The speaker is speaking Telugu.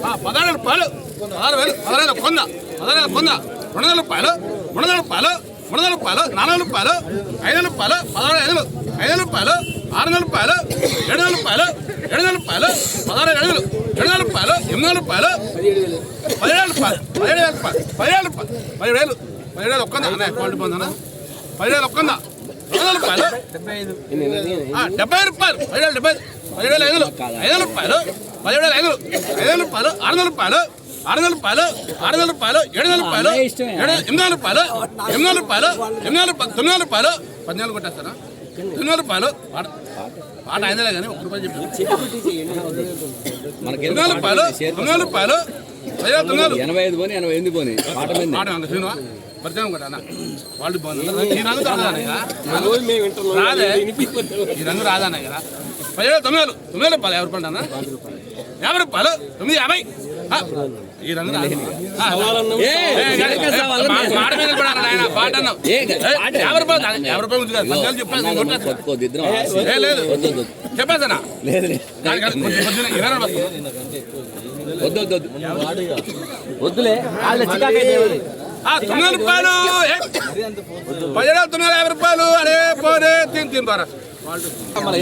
ఆ, పదహారు రూపాయలు పదహారు వేలు పదహారు వేల కొంద పదహారు వేల కొంద రెండు వందల రూపాయలు మూడు వందల రూపాయలు మూడు వందల రూపాయలు నాలుగు వందల రూపాయలు ఐదు వందల రూపాయలు పదహారు ఐదు వందలు ఐదు వందల రూపాయలు ఆరు వందల రూపాయలు ఏడు వందల రూపాయలు ఏడు వందల రూపాయలు పదహారు ఏడు వందలు ఏడు వందల రూపాయలు ఎనిమిది వందల రూపాయలు పదిహేడు రూపాయలు పదిహేడు వేల రూపాయలు పదిహేడు రూపాయలు పదిహేడు వేలు పదిహేడు వేలు ఒక్కందా అన్న క్వాలిటీ బాగుందా పదిహేడు వేలు ఒక్కందా డెబ్బై రూపాయలు పదిహేడు డెబ్బై పదిహేడు వేల ఐదులు ఐదు వందల రూపాయలు పదిహేడు వేల ఐదులు ఐదు వందల రూపాయలు ఆరు వందల రూపాయలు ఆరు వందల రూపాయలు ఆరు వందల రూపాయలు ఏడు వందల రూపాయలు ఎనిమిది వందల రూపాయలు ఎనిమిది వందల రూపాయలు ఎనిమిది వందల రూపాయలు తొమ్మిది వందల రూపాయలు పద్నాలుగు కొట్టేస్తారా తొమ్మిది వందల రూపాయలు పాట ఐదులే కానీ ఒక్క రూపాయలు చెప్పాను తొమ్మిది వందల రూపాయలు తొమ్మిది వందల రూపాయలు ఎనభై ఐదు పోని ఎనభై ఎనిమిది పోని పాట మీద కదా అన్న వాళ్ళు బాగుంది ఈ రంగు రాదే ఈ రంగు రాదానే కదా పదిహేడు తొమ్మిది వేలు తొమ్మిది వేలు రూపాయలు యాభై రూపాయలు అన్న యాభై రూపాయలు తొమ్మిది యాభై ఈ రంగు మాట మీద కూడా ఆయన పాట యాభై రూపాయలు యాభై రూపాయలు ఉంది కదా చెప్పాను లేదు వద్దు వద్దు చెప్పేసానా. వద్దు వద్దు వద్దు వద్దులే వాళ్ళ చికాకైతే ఆ, తొమ్మిది రూపాయలు పదిహేడు తొమ్మిది వందల యాభై రూపాయలు అరే పోరే తిని తిని బారా. మరి